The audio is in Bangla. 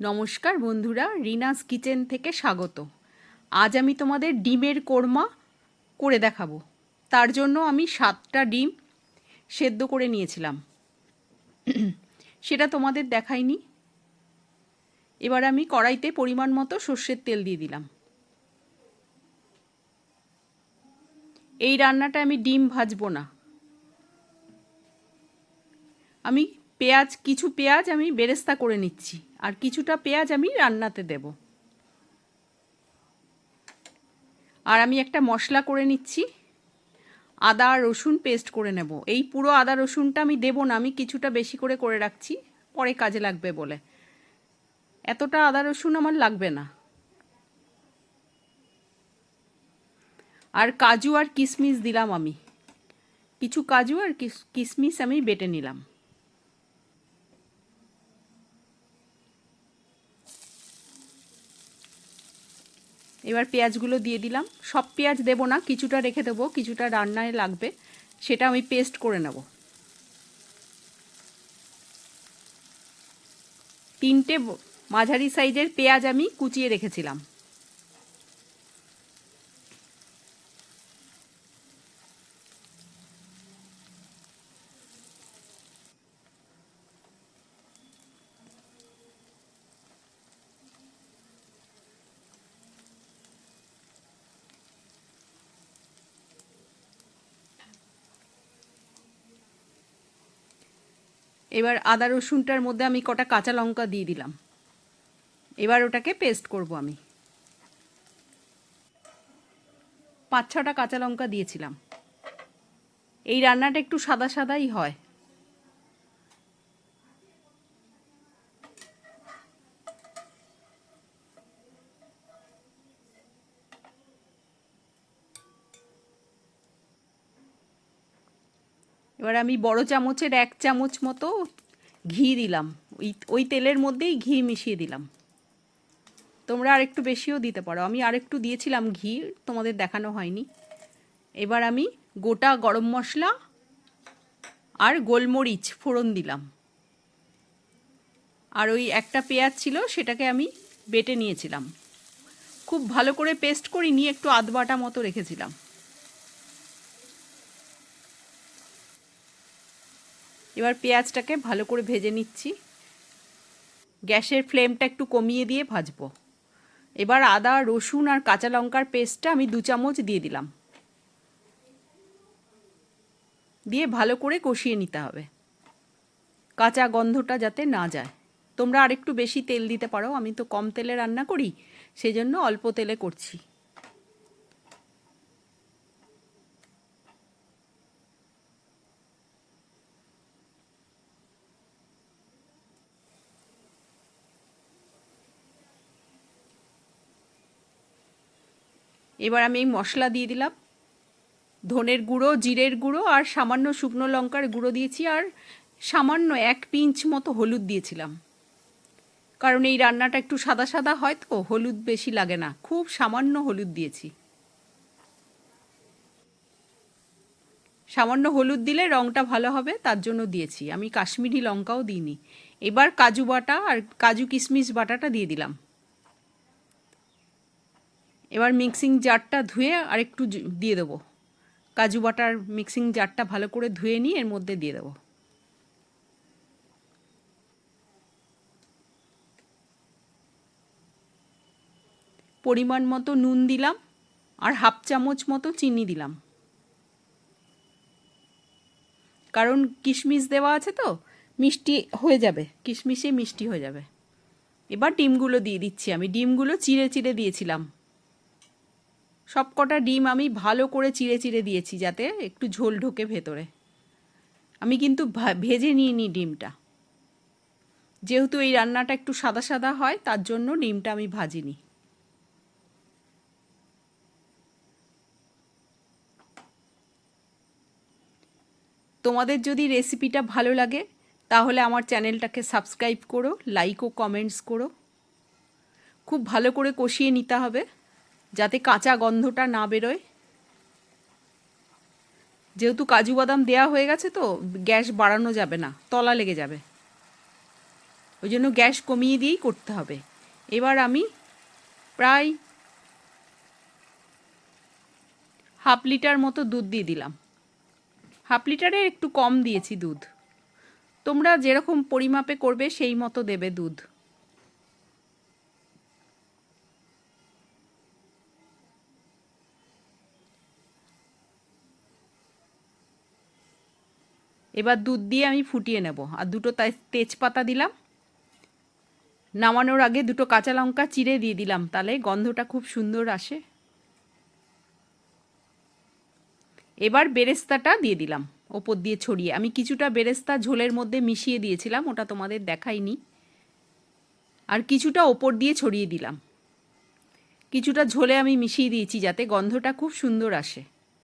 নমস্কার বন্ধুরা, রিনাস কিচেন থেকে স্বাগত। আজ আমি তোমাদের ডিমের কোরমা করে দেখাবো। তার জন্য আমি সাতটা ডিম সেদ্ধ করে নিয়েছিলাম। সেটা তোমাদের দেখাইনি। এবার আমি কড়াইতে পরিমাণ মতো সর্ষের তেল দিয়ে দিলাম। এই রান্নাটা আমি ডিম ভাজবো না। আমি পেঁয়াজ, কিছু পেঁয়াজ আমি বেরেস্তা করে নিচ্ছি আর কিছুটা পেঁয়াজ আমি রান্নাতে দেব। আর আমি একটা মশলা করে নিচ্ছি। আদা, রসুন পেস্ট করে নেব। এই পুরো আদা, রসুনটা আমি দেবো না, আমি কিছুটা বেশি করে করে রাখছি, পরে কাজে লাগবে বলে। এতটা আদা, রসুন আমার লাগবে না। আর কাজু আর কিশমিশ দিলাম আমি। কিছু কাজু আর কিশমিশ আমি বেটে নিলাম। এবার পেঁয়াজগুলো দিয়ে দিলাম। সব পেঁয়াজ দেবো না, কিছুটা রেখে দেবো, কিছুটা রান্নায় লাগবে, সেটা আমি পেস্ট করে নেব। তিনটে মাঝারি সাইজের পেঁয়াজ আমি কুচিয়ে রেখেছিলাম। এবার আদা রসুনটার মধ্যে আমি কটা কাঁচা লঙ্কা দিয়ে দিলাম। এবার ওটাকে পেস্ট করব আমি। পাঁচ ছটা কাঁচা লঙ্কা দিয়েছিলাম। এই রান্নাটা একটু সাদা সাদাই হয়। এবার আমি বড় চামচের এক চামচ মতো ঘি দিলাম। ওই ওই তেলের মধ্যেই ঘি মিশিয়ে দিলাম। তোমরা আর একটু বেশিও দিতে পারো। আমি আর একটু দিয়েছিলাম ঘি, তোমাদের দেখানো হয়নি। এবার আমি গোটা গরম মশলা আর গোলমরিচ ফোড়ন দিলাম। আর ওই একটা পেঁয়াজ ছিল, সেটাকে আমি বেটে নিয়েছিলাম। খুব ভালো করে পেস্ট করিনি, একটু আধ বাটা মতো রেখেছিলাম। এবার পেঁয়াজটাকে ভালো করে ভেজে নিচ্ছি। গ্যাসের ফ্লেমটা একটু কমিয়ে দিয়ে ভাজবো। এবার আদা, রসুন আর কাঁচা লঙ্কার পেস্টটা আমি দু চামচ দিয়ে দিলাম। দিয়ে ভালো করে কষিয়ে নিতে হবে। কাঁচা গন্ধটা যাতে না যায়। তোমরা আরেকটু বেশি তেল দিতে পারো, আমি তো কম তেলে রান্না করি, সেজন্য অল্প তেলে করছি। এবার আমি এই মশলা দিয়ে দিলাম। ধনের গুঁড়ো, জিরের গুঁড়ো আর সামান্য শুকনো লঙ্কার গুঁড়ো দিয়েছি আর সামান্য এক পিঞ্চ মতো হলুদ দিয়েছিলাম। কারণ এই রান্নাটা একটু সাদা সাদা হয় তো, হলুদ বেশি লাগে না। খুব সামান্য হলুদ দিয়েছি। সামান্য হলুদ দিলে রঙটা ভালো হবে, তার জন্য দিয়েছি। আমি কাশ্মীরি লঙ্কাও দিইনি। এবার কাজু বাটা আর কাজু কিশমিশ বাটাটা দিয়ে দিলাম। এবার মিক্সিং জারটা ধুয়ে আর একটু দিয়ে দেবো। কাজু বাটার মিক্সিং জারটা ভালো করে ধুয়ে নিয়ে এর মধ্যে দিয়ে দেবো। পরিমাণ মতো নুন দিলাম আর হাফ চামচ মতো চিনি দিলাম। কারণ কিশমিশ দেওয়া আছে তো, মিষ্টি হয়ে যাবে, কিশমিশে মিষ্টি হয়ে যাবে। এবার ডিমগুলো দিয়ে দিচ্ছি আমি। ডিমগুলো চিড়ে চিড়ে দিয়েছিলাম। সব কটা ডিম আমি ভালো করে চিড়ে চিড়ে দিয়েছি যাতে একটু ঝোল ঢোকে ভেতরে। আমি কিন্তু ভেজে নিয়ে নিই ডিমটা। যেহেতু এই রান্নাটা একটু সাদা সাদা হয়, তার জন্য ডিমটা আমি ভাজিনি। তোমাদের যদি রেসিপিটা ভালো লাগে, তাহলে আমার চ্যানেলটাকে সাবস্ক্রাইব করো, লাইক ও কমেন্টস করো। খুব ভালো করে কষিয়ে নিতে হবে। যাতে কাঁচা গন্ধটা না বেরোয়। যেহেতু কাজু বাদাম দেওয়া হয়ে গেছে তো, গ্যাস বাড়ানো যাবে না, তলা লেগে যাবে। ওই জন্য গ্যাস কমিয়ে দিয়েই করতে হবে। এবার আমি প্রায় হাফ লিটার মতো দুধ দিয়ে দিলাম। হাফ লিটারে একটু কম দিয়েছি দুধ। তোমরা যেরকম পরিমাপে করবে সেই মতো দেবে দুধ। এবার দুধ দিয়ে আমি ফুটিয়ে নেব। আর দুটো তেজপাতা দিলাম। নামানোর আগে দুটো কাঁচা লঙ্কা চিড়ে দিয়ে দিলাম। তাহলে গন্ধটা খুব সুন্দর আসে। এবার বেরেস্তাটা দিয়ে দিলাম ওপর দিয়ে ছড়িয়ে। আমি কিছুটা বেরেস্তা ঝোলের মধ্যে মিশিয়ে দিয়েছিলাম, ওটা তোমাদের দেখাইনি। আর কিছুটা ওপর দিয়ে ছড়িয়ে দিলাম। কিছুটা ঝোলে আমি মিশিয়ে দিয়েছি যাতে গন্ধটা খুব সুন্দর আসে।